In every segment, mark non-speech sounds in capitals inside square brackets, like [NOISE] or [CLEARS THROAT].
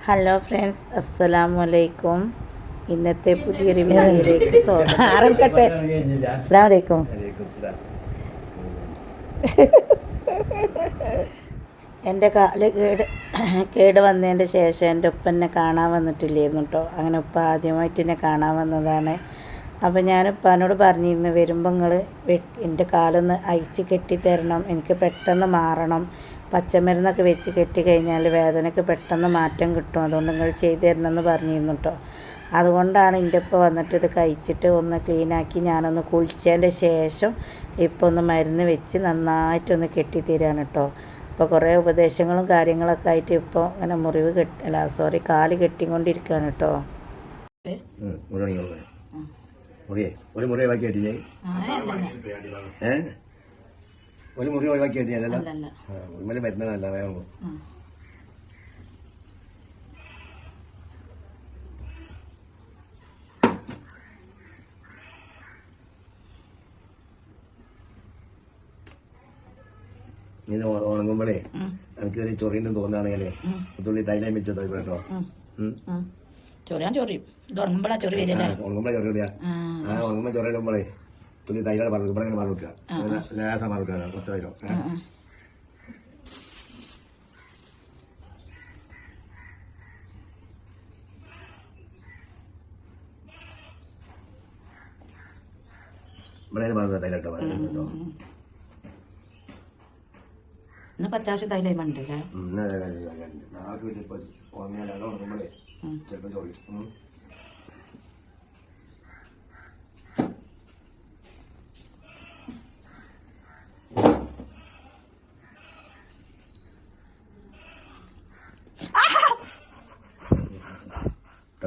Hello friends അസ്സലാമു അലൈക്കും ഇന്നത്തെ പുതിയൊരു വീഡിയോയിലേക്ക് [LAUGHS] സ്വാഗതം. അസ്സലാമു അസ്സാം വലൈക്കും [LAUGHS] എന്റെ കാൽ കേട് [CLEARS THROAT] കേട് വന്നതിന്റെ ശേഷം എന്റെ ഉപ്പ എന്നെ കാണാൻ വന്നിട്ടില്ലായിരുന്നു കേട്ടോ അങ്ങനെ ഉപ്പ ആദ്യമായിട്ട് എന്നെ കാണാൻ വന്നതാണ്. അപ്പോൾ ഞാൻ ഉപ്പാനോട് പറഞ്ഞിരുന്നു വരുമ്പോൾ നിങ്ങൾ എന്റെ കാലൊന്ന് അയച്ച് കെട്ടിത്തരണം. എനിക്ക് പെട്ടെന്ന് മാറണം. പച്ചമരുന്നൊക്കെ വെച്ച് കെട്ടി കഴിഞ്ഞാൽ വേദനയ്ക്ക് പെട്ടെന്ന് മാറ്റം കിട്ടും. അതുകൊണ്ട് നിങ്ങൾ ചെയ്തു തരണമെന്ന് പറഞ്ഞിരുന്നു കേട്ടോ അതുകൊണ്ടാണ് എന്റെ ഇപ്പോൾ വന്നിട്ട് ഇത് കഴിച്ചിട്ട് ഒന്ന് ക്ലീനാക്കി ഞാനൊന്ന് കുളിച്ചതിന്റെ ശേഷം ഇപ്പോൾ ഒന്ന് മരുന്ന് വെച്ച് നന്നായിട്ടൊന്ന് കെട്ടിത്തരാണ് കേട്ടോ ഇപ്പോൾ കുറേ ഉപദേശങ്ങളും കാര്യങ്ങളൊക്കെ ആയിട്ട് ഇപ്പോൾ അങ്ങനെ മുറിവ് കെട്ടി അല്ല സോറി കാൽ കെട്ടിക്കൊണ്ടിരിക്കുകയാണ് കേട്ടോ ഒരു മുറി ഏഹ് കെട്ടിഞ്ഞേ ഏ? ഒരു മുറി ഒഴിവാക്കി കെട്ടിയാലല്ലോ? ഉമ്മൽ വരുന്നതല്ല. നീ ഇത് ഉണ- ഉണങ്ങുമ്പോഴേ എനിക്ക് ഒരു ചൊറിയുണ്ടെന്ന് തോന്നുകയാണെങ്കിലേ തുള്ളി തൈലം വെച്ചോ കേട്ടോ. ചൊറിയാൻ ചൊറിയും. ഉണങ്ങുമ്പോഴാ ചൊറി ആ, ഉണങ്ങുമ്പോഴേ ചൊറിയാ ആ. ഉണങ്ങുമ്പോ ചൊറിയിടുമ്പോഴേ തുള്ളി തൈരാണ് പറഞ്ഞു ഇവിടെ മാറി കൊടുക്കുക. ലേസം പറഞ്ഞു കൊടുക്കുക പത്ത് തൈരോ ഇവിടെ പറഞ്ഞു തൈലട്ടോ പറഞ്ഞു കേട്ടോ. പറ്റാശ തൈലം ചിലപ്പോ ഉറങ്ങിയാലോ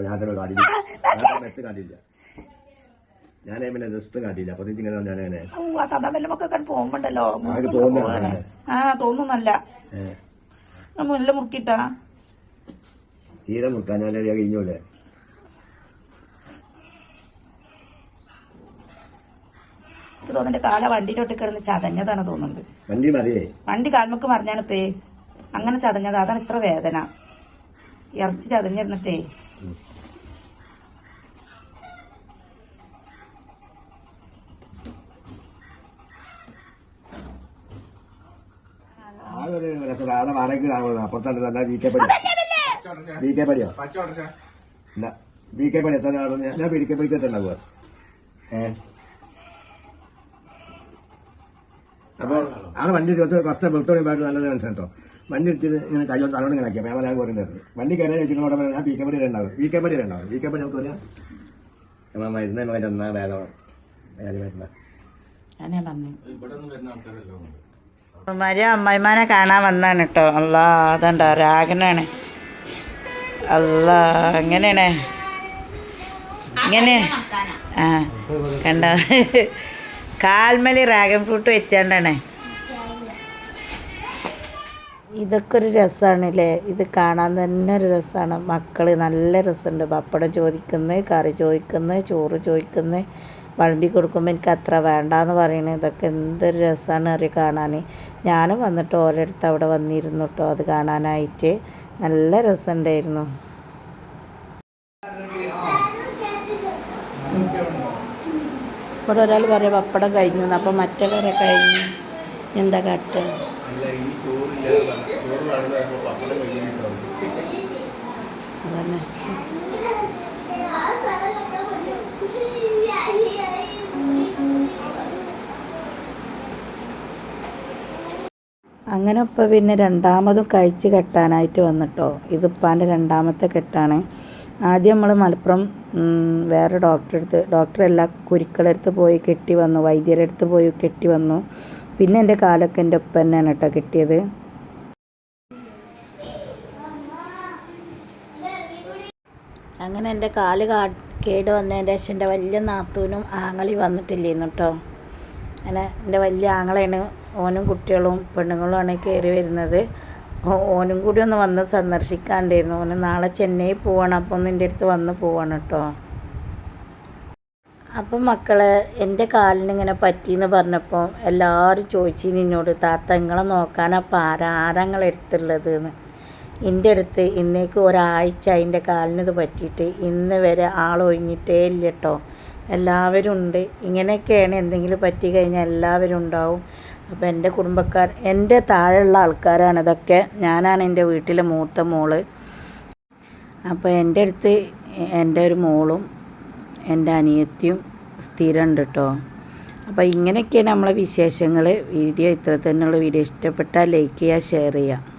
ഞാൻ തന്നെ കാട്ടില്ല ഞാൻ മെത്ത് കാട്ടില്ല ഞാൻ എമ്മിലെ ജസ്റ്റ് കാട്ടില്ല അപ്പൊ ഇങ്ങനെ ഞാൻ അങ്ങനെ തന്നവല്ലമൊക്കെ പോകുമ്പോണ്ടല്ലോ. ആർക്ക് തോന്നുന്നു ആ തോന്നുന്നല്ല. മുല്ല മുറുക്കിട്ടാ. തീരെ മുറുക്കാൻ ഞാൻ കഴിഞ്ഞൂലേ തോന്നുന്നുണ്ട് കാല വണ്ടിയിലോട്ട് കിടന്ന് ചതഞ്ഞതാണ് തോന്നുന്നത് വണ്ടി മതിയേ? വണ്ടി കാൽമുക്ക് മറിഞ്ഞാണ് പേ അങ്ങനെ ചതഞ്ഞത്. അതാണ് ഇത്ര വേദന. ഇറച്ചി ചതഞ്ഞിരുന്നിട്ടേ. ആടെ വാടകയ്ക്ക് അപ്പുറത്താണ് എന്നാ V K Padi V K പടിയോ എന്നാ വി കെ പടി എത്ര ആൾ ഞാൻ വി കെ പടിക്ക് എത്തണ്ടാവുക ഏ അപ്പൊ ആളെ വണ്ടി കുറച്ച് കുറച്ച് വെളുത്തോണി പാട്ട് നല്ലൊരു കേട്ടോ വണ്ടി എടുത്തിട്ട് ഇങ്ങനെ കയ്യോട്ട് തലോട് ഇങ്ങനെ ആക്കിയാൽ ഞാൻ പറയുന്നത് വണ്ടി കയറി വെച്ചിട്ട് ഞാൻ പി കെ പടി ഉണ്ടാവും വി കെ പടി ഉണ്ടാവും വി കെ പടി നമുക്ക് പറയാം എന്നാ വേദന വേദന മരുന്ന പറഞ്ഞു മരിയ അമ്മായിമാനെ കാണാൻ വന്നാണ് കേട്ടോ അല്ല അതുണ്ടോ രാഗനാണ്. അല്ല എങ്ങനെയാണ്? ഇങ്ങനെ ആ കണ്ടോ? കാൽമലി ഡ്രാഗൺ ഫ്രൂട്ട് വെച്ചാണ്ടാണ്. ഇതൊക്കെ ഒരു രസമാണ് അല്ലേ ഇത് കാണാൻ തന്നെ ഒരു രസമാണ് മക്കൾ നല്ല രസമുണ്ട് പപ്പടം ചോദിക്കുന്നത് കറി ചോദിക്കുന്നത് ചോറ് ചോദിക്കുന്നത് വളമ്പി കൊടുക്കുമ്പോൾ എനിക്ക് അത്ര വേണ്ടാന്ന് പറയുന്നത് ഇതൊക്കെ എന്തൊരു രസമാണ് അറി കാണാൻ ഞാനും വന്നിട്ട് ഓരോരുത്തർ അവിടെ വന്നിരുന്നു കേട്ടോ അത് കാണാനായിട്ട് നല്ല രസമുണ്ടായിരുന്നു ഇവിടെ ഒരാൾ പറയാം പപ്പടം കഴിഞ്ഞു. അപ്പോൾ അപ്പം മറ്റുള്ളവരെ കഴിഞ്ഞു. എന്താ കാട്ടുക അങ്ങനെ ഇപ്പോൾ പിന്നെ രണ്ടാമതും കഴിച്ച് കെട്ടാനായിട്ട് വന്നിട്ടോ. ഇതിപ്പാന്റെ രണ്ടാമത്തെ കെട്ടാണ്. ആദ്യം നമ്മൾ മലപ്പുറം വേറെ ഡോക്ടറെ അടുത്ത് കുരുക്കളടുത്ത് പോയി കെട്ടി വന്നു വൈദ്യരുടെ അടുത്ത് പോയി കെട്ടി വന്നു. പിന്നെ എന്റെ കാലൊക്കെ എന്റെ ഒപ്പം തന്നെയാണ് കേട്ടോ കിട്ടിയത്. അങ്ങനെ എന്റെ കാൽ കാ കേട് വന്നതിന്റെ ശേഷം എന്റെ വലിയ നാത്തൂനും ആങ്ങളി വന്നിട്ടില്ലേന്ന് കേട്ടോ. അങ്ങനെ എന്റെ വലിയ ആങ്ങളെയാണ് ഓനും കുട്ടികളും പെണ്ണുങ്ങളുമാണ് കയറി വരുന്നത്. ഓനും കൂടി ഒന്ന് വന്ന് സന്ദർശിക്കാണ്ടായിരുന്നു. ഓന് നാളെ ചെന്നൈ പോവാണ്. അപ്പോൾ ഒന്ന് എന്റെ അടുത്ത് വന്ന് പോവാണ് കേട്ടോ. അപ്പം മക്കളെ എന്റെ കാലിന് ഇങ്ങനെ പറ്റിയെന്ന് പറഞ്ഞപ്പോൾ എല്ലാവരും ചോദിച്ചു നിന്നോട് താത്ത നിങ്ങളെ നോക്കാനപ്പം ആരാ ആരാ എന്ന് എന്റെ അടുത്ത് ഇന്നേക്ക് ഒരാഴ്ച അതിന്റെ കാലിനിത് പറ്റിയിട്ട് ഇന്ന് വരെ ആളൊഴിഞ്ഞിട്ടേ ഇല്ല കേട്ടോ എല്ലാവരും ഉണ്ട്. ഇങ്ങനെയൊക്കെയാണ് എന്തെങ്കിലും പറ്റി കഴിഞ്ഞാൽ എല്ലാവരും ഉണ്ടാവും. അപ്പോൾ എന്റെ കുടുംബക്കാർ എന്റെ താഴെയുള്ള ആൾക്കാരാണ് ഇതൊക്കെ. ഞാനാണ് എന്റെ വീട്ടിലെ മൂത്ത മോൾ. അപ്പോൾ എന്റെ അടുത്ത് എന്റെ ഒരു മോളും എന്റെ അനിയത്തിയും സ്ഥിരമുണ്ട് കേട്ടോ. അപ്പോൾ ഇങ്ങനെയൊക്കെയാണ് നമ്മളെ വിശേഷങ്ങൾ. വീഡിയോ ഇത്ര തന്നെയുള്ള. വീഡിയോ ഇഷ്ടപ്പെട്ടാൽ ലൈക്ക് ചെയ്യുക ഷെയർ ചെയ്യുക.